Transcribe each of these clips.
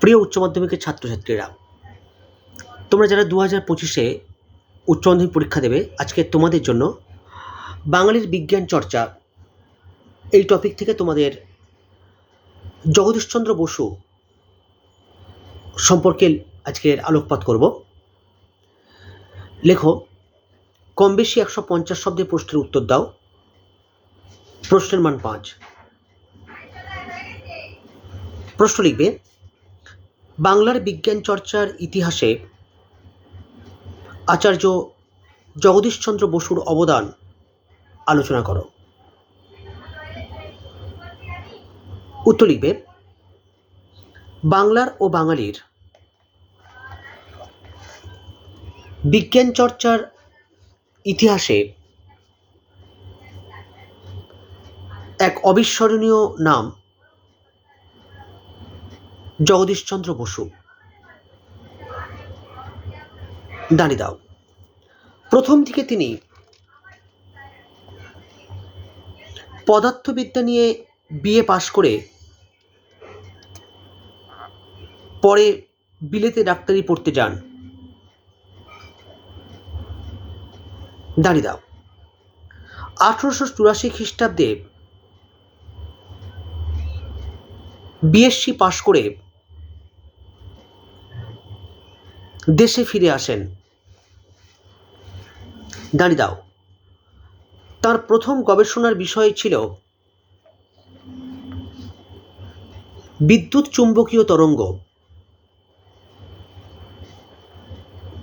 প্রিয় উচ্চ মাধ্যমিকের ছাত্রছাত্রীরা, তোমরা যারা দু হাজার পঁচিশে উচ্চ মাধ্যমিক পরীক্ষা দেবে, আজকে তোমাদের জন্য বাঙালির বিজ্ঞান চর্চা এই টপিক থেকে তোমাদের জগদীশচন্দ্র বসু সম্পর্কে আজকের আলোকপাত করব। লেখো, কম বেশি একশো পঞ্চাশ শব্দের প্রশ্নের উত্তর দাও। প্রশ্নের মান পাঁচ। প্রশ্ন লিখবে বাংলার বিজ্ঞান চর্চার ইতিহাসে আচার্য জগদীশচন্দ্র বসুর অবদান আলোচনা করো। উত্তর লিখবে, বাংলার ও বাঙালির বিজ্ঞান চর্চার ইতিহাসে এক অবিস্মরণীয় নাম জগদীশচন্দ্র বসু। দাও। প্রথম থেকে তিনি পদার্থবিদ্যা নিয়ে বিএ পাশ করে পরে বিলেতে ডাক্তারি পড়তে যান। দাঁড়িয়ে দাও। আঠারোশো চুরাশি খ্রিস্টাব্দে বিএসসি পাশ করে দেশে ফিরে আসেন। দাঁড়িয়ে দাও। তার প্রথম গবেষণার বিষয় ছিল বিদ্যুৎ চুম্বকীয় তরঙ্গ।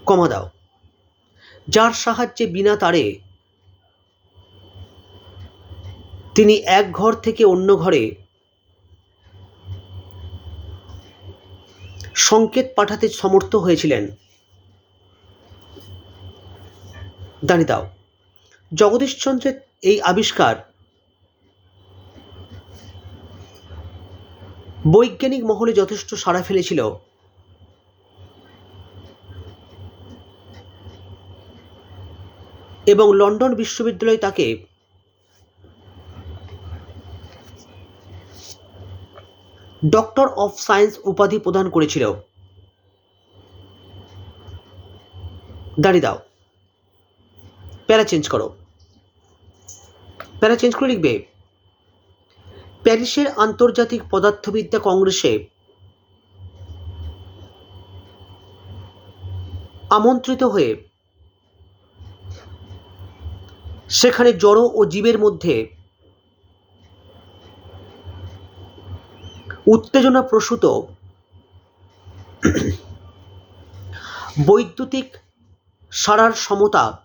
কমা দাও। যার সাহায্যে বিনা তারে তিনি এক ঘর থেকে অন্য ঘরে সংকেত পাঠাতে সমর্থ হয়েছিলেন। দাঁড়িয়ে জগদীশচন্দ্রের এই আবিষ্কার বৈজ্ঞানিক মহলে যথেষ্ট সাড়া ফেলেছিল। এবং লন্ডন বিশ্ববিদ্যালয় তাকে ডক্টর অফ সায়েন্স উপাধি প্রদান করেছিল দাঁড়িয়ে দাও। প্যারা চেঞ্জ করো। প্যারা চেঞ্জ করে লিখবে, প্যারিসের আন্তর্জাতিক পদার্থবিদ্যা কংগ্রেসে আমন্ত্রিত হয়ে সেখানে জড় ও জীবের মধ্যে উত্তেজনা প্রসূত বৈদ্যুতিক সারার সমতা।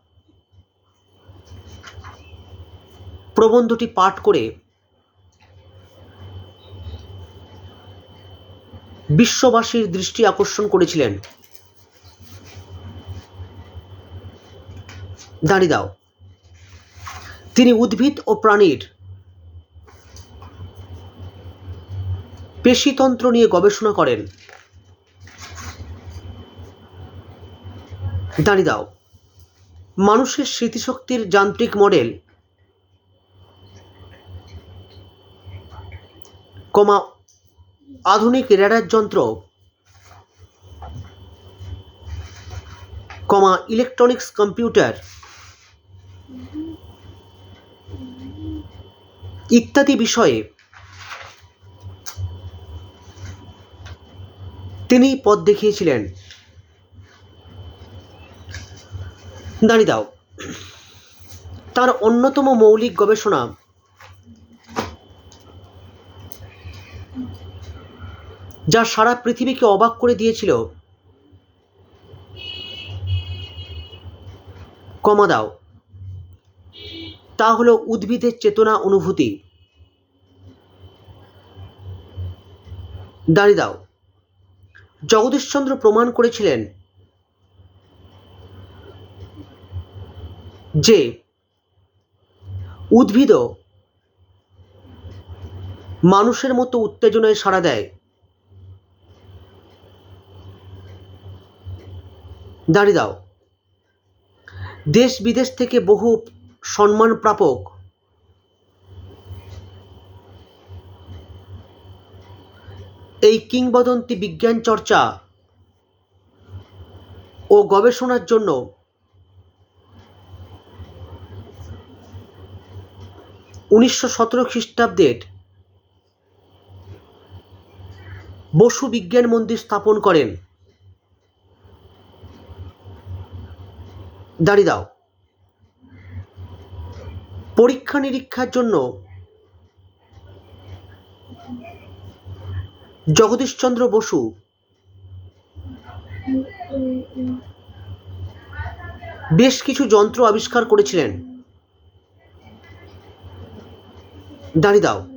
প্রবন্ধটি পাঠ করে বিশ্ববাসীর দৃষ্টি আকর্ষণ করেছিলেন। দাঁড়িয়ে দাও। তিনি উদ্ভিদ ও প্রাণীর পেশিতন্ত্র নিয়ে গবেষণা করেন। দাঁড়িয়ে দাও। মানুষের স্মৃতিশক্তির যান্ত্রিক মডেল কমা আধুনিক রেডার যন্ত্র কমা ইলেকট্রনিক্স কম্পিউটার ইত্যাদি বিষয়ে তিনি পথ দেখিয়েছিলেন। দাঁড়িয়ে দাও। তার অন্যতম মৌলিক গবেষণা যা সারা পৃথিবীকে অবাক করে দিয়েছিল। কমা দাও। তা হলো উদ্ভিদের চেতনা অনুভূতি। দাঁড়িয়ে দাও। জগদীশচন্দ্র প্রমাণ করেছিলেন যে উদ্ভিদও মানুষের মতো উত্তেজনায় সাড়া দেয়। দাঁড়িয়ে দাও। দেশ বিদেশ থেকে বহু সম্মান প্রাপক এই কিংবদন্তি বিজ্ঞান চর্চা ও গবেষণার জন্য উনিশশো সতেরো খ্রিস্টাব্দের বসু বিজ্ঞান মন্দির স্থাপন করেন। দাঁড়িয়ে দাও। পরীক্ষা নিরীক্ষার জন্য জগদীশচন্দ্র বসু। বেশ কিছু যন্ত্র আবিষ্কার করেছিলেন। দাঁড়িয়ে দাও।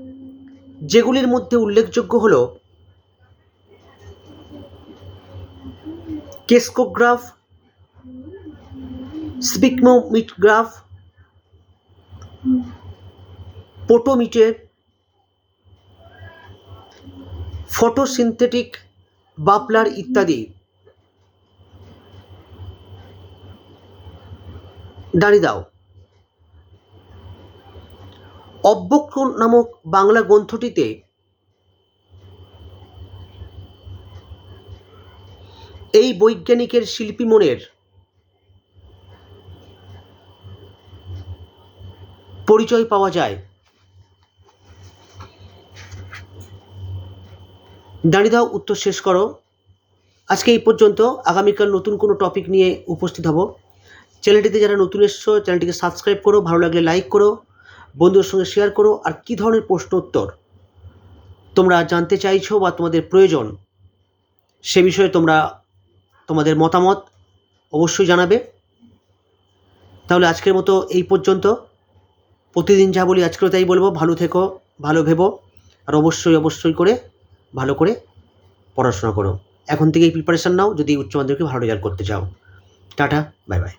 যেগুলির মধ্যে উল্লেখযোগ্য হল কেস্কোগ্রাফ, স্পিকমোমিটগ্রাফ, পোটোমিটার ফটোসিনথেটিক বাপলার ইত্যাদি। দাঁড়িয়ে দাও। অব্যক্ষ নামক বাংলা গ্রন্থটিতে এই বৈজ্ঞানিকের শিল্পী মনের পরিচয় পাওয়া যায়। দাঁড়িয়ে দাও, উত্তর শেষ করো। আজকে এই পর্যন্ত আগামীকাল নতুন কোনো টপিক নিয়ে উপস্থিত হব। চ্যানেলটিতে যারা নতুন এসছো চ্যানেলটিকে সাবস্ক্রাইব করো, ভালো লাগলে লাইক করো, বন্ধুদের সঙ্গে শেয়ার করো, আর কী ধরনের প্রশ্ন উত্তর তোমরা জানতে চাইছো বা তোমাদের প্রয়োজন, সে বিষয়ে তোমরা তোমাদের মতামত অবশ্যই জানাবে। তাহলে আজকের মতো এই পর্যন্ত। প্রতিদিন যা বলি আজকেও তাই বলব, ভালো থেকো, ভালো ভেবো, আর অবশ্যই অবশ্যই করে ভালো করে পড়াশোনা করো। এখন থেকেই প্রিপারেশান নাও, যদি উচ্চ মাধ্যমিকে ভালো রেজাল্ট করতে চাও। Tata bye bye